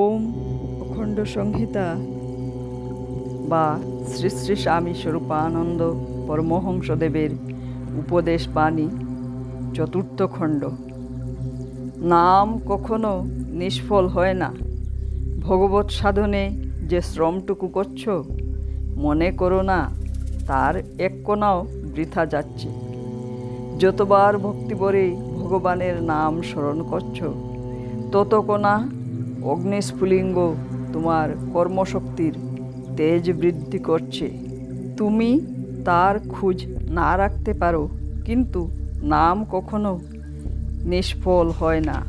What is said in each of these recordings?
ওম অখণ্ড সংহিতা বা শ্রী শ্রী স্বামী স্বরূপানন্দ পরমহংসদেবের উপদেশ বাণী চতুর্থ খণ্ড। নাম কখনো নিষ্ফল হয় না। ভগবত সাধনে যে শ্রমটুকু করছ, মনে করো না, তার এক কোনাও বৃথা যাচ্ছে। যতবার ভক্তিবরে ভগবানের নাম স্মরণ করছ, তত কোনা অগ্নিস্ফুলিঙ্গ তোমার কর্মশক্তির তেজ বৃদ্ধি করছে। তুমি তার খোঁজ না রাখতে পারো, কিন্তু নাম কখনো নিষ্ফল হয় না।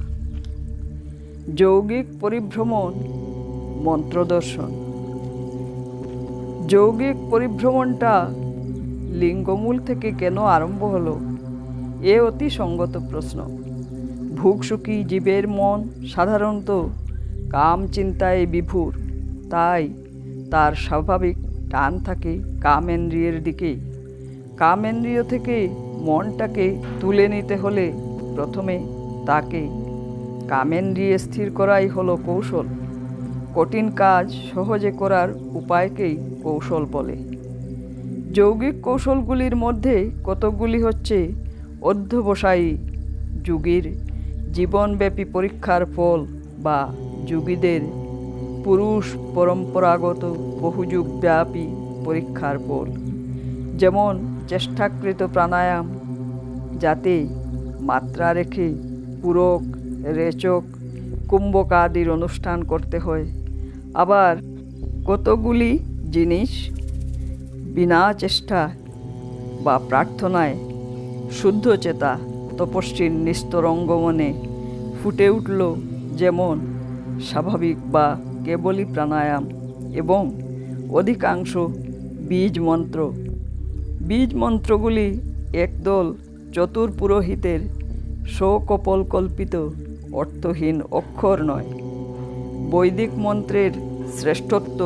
যৌগিক পরিভ্রমণ, মন্ত্রদর্শন। যৌগিক পরিভ্রমণটা লিঙ্গমূল থেকে কেন আরম্ভ হলো, এ অতি সঙ্গত প্রশ্ন। ভুকসুখী জীবের মন সাধারণত কাম চিন্তায় বিভুর। তাই তার স্বাভাবিক টান থাকে কামেন্দ্রিয়ের দিকে। কামেন্দ্রিয় থেকে মনটাকে তুলে নিতে হলে প্রথমে তাকে কামেন্দ্রিয়ে স্থির করাই হলো কৌশল। কঠিন কাজ সহজে করার উপায়কেই কৌশল বলে। যৌগিক কৌশলগুলির মধ্যে কতকগুলি হচ্ছে অধ্যবসায়ী যুগীর জীবনব্যাপী পরীক্ষার ফল বা যুগীদের পুরুষ পরম্পরাগত বহুযুগব্যাপী পরীক্ষার ফল যেমন চেষ্টাকৃত প্রাণায়াম, যাতে মাত্রা রেখে পূরক, রেচক কুম্ভক আদির অনুষ্ঠান করতে হয়। আবার কতগুলি জিনিস বিনা চেষ্টা বা প্রার্থনায় শুদ্ধ চেতা তপস্বীর নিস্তরঙ্গ মনে ফুটে উঠল, যেমন স্বাভাবিক বা কেবলই প্রাণায়াম এবং অধিকাংশ বীজ মন্ত্র। বীজ মন্ত্রগুলি একদল চতুর পুরোহিতের স্বকপল কল্পিত অর্থহীন অক্ষর নয়। বৈদিক মন্ত্রের শ্রেষ্ঠত্ব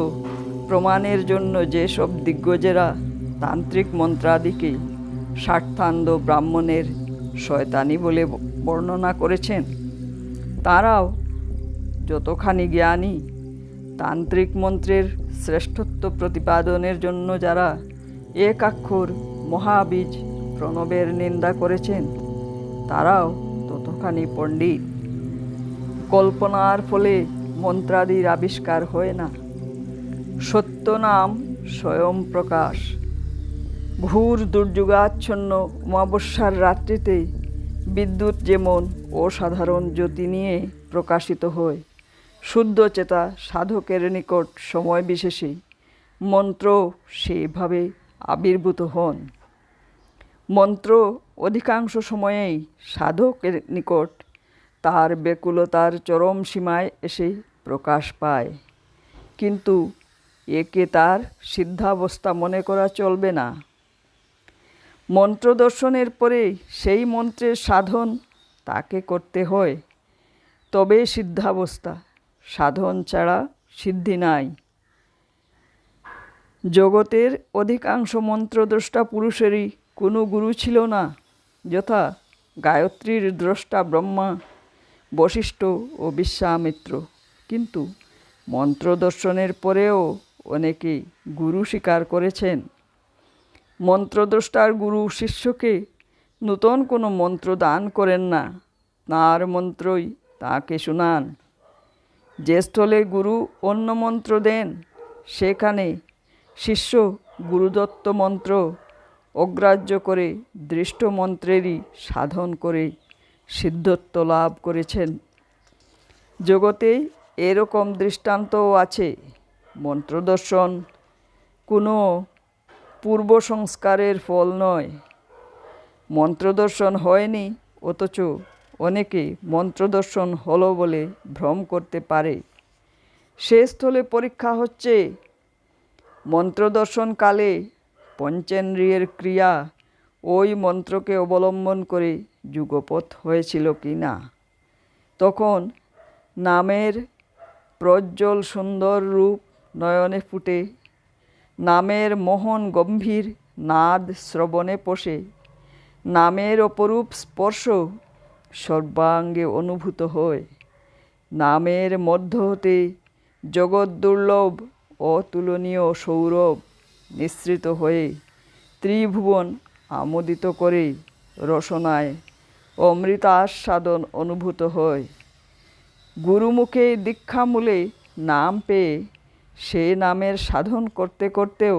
প্রমাণের জন্য যেসব দিগ্গজেরা তান্ত্রিক মন্ত্রাদিকে স্বার্থান্ধ ব্রাহ্মণের শয়তানি বলে বর্ণনা করেছেন, তারাও যতখানি জ্ঞানী, তান্ত্রিক মন্ত্রের শ্রেষ্ঠত্ব প্রতিপাদনের জন্য যারা এক আক্ষর মহাবীজ প্রণবের নিন্দা করেছেন, তারাও ততখানি পণ্ডিত। কল্পনার ফলে মন্ত্রাদির আবিষ্কার হয় না। সত্য নাম স্বয়ং প্রকাশ। ঘুর দুর্যোগাচ্ছন্ন অমাবস্যার রাত্রিতে বিদ্যুৎ যেমন অসাধারণ জ্যোতি নিয়ে প্রকাশিত হয় শুদ্ধ চেতা সাধকের নিকট সময় বিশেষে মন্ত্র সেইভাবে আবির্ভূত হন। মন্ত্র অধিকাংশ সময়েই সাধকের নিকট, তার বেকুলতার চরম সীমায় এসে প্রকাশ পায়। কিন্তু একে তার সিদ্ধাবস্থা মনে করা চলবে না। মন্ত্র দর্শনের পরে সেই মন্ত্রের সাধন তাকে করতে হয়। তবে সিদ্ধাবস্থা সাধন ছাড়া সিদ্ধি নাই। জগতের অধিকাংশ মন্ত্রদ্রষ্টা পুরুষেরই কোনো গুরু ছিল না, যথা গায়ত্রীর দ্রষ্টা ব্রহ্মা, বশিষ্ঠ ও বিশ্বামিত্র। কিন্তু মন্ত্র দর্শনের পরেও অনেকে গুরু স্বীকার করেছেন। মন্ত্রদ্রষ্টার গুরু শিষ্যকে নূতন কোনো মন্ত্র দান করেন না, তাঁর মন্ত্রই তাকে শোনান। যে স্থলে গুরু অন্য মন্ত্র দেন। সেখানে শিষ্য গুরুদত্ত মন্ত্র অগ্রাহ্য করে দৃষ্ট মন্ত্রেরই সাধন করে সিদ্ধত্ব লাভ করেছেন। জগতে এরকম দৃষ্টান্তও আছে। মন্ত্রদর্শন কোনো পূর্ব সংস্কারের ফল নয়। মন্ত্রদর্শন হয়নি, অথচ অনেকে মন্ত্রদর্শন হলো বলে ভ্রম করতে পারে। সে স্থলে পরীক্ষা হচ্ছে, মন্ত্রদর্শনকালে পঞ্চেন্দ্রিয়ের ক্রিয়া ওই মন্ত্রকে অবলম্বন করে যুগপথ হয়েছিল কি না? তখন নামের প্রজ্জ্বল সুন্দর রূপ নয়নে ফুটে, নামের মোহন গম্ভীর নাদ শ্রবণে পোষে, নামের অপরূপ স্পর্শ সর্বাঙ্গে অনুভূত হয়। নামের মধ্য হতে জগৎ দুর্লভ, অতুলনীয় সৌরভ নিঃসৃত হয়ে ত্রিভুবন আমোদিত করে রসনায় অমৃতাস্বাদন অনুভূত হয়। গুরুমুখে দীক্ষামূলে নাম পেয়ে সে নামের সাধন করতে করতেও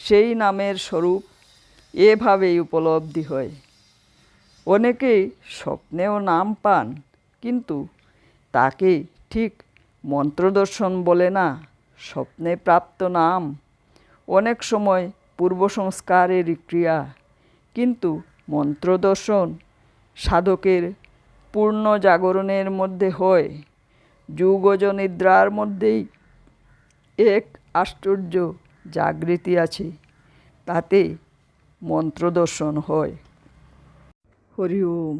সেই নামের স্বরূপ এভাবেই উপলব্ধি হয়। অনেকে স্বপ্নেও নাম পান, কিন্তু তাকে ঠিক মন্ত্রদর্শন বলে না, স্বপ্নে প্রাপ্ত নাম। অনেক সময় পূর্ব সংস্কারের ক্রিয়া, কিন্তু মন্ত্রদর্শন সাধকের পূর্ণ জাগরণের মধ্যে হয়। যুগজ নিদ্রার মধ্যেই এক আশ্চর্য জাগৃতি আছে, তাতে মন্ত্রদর্শন হয়। হরি ওম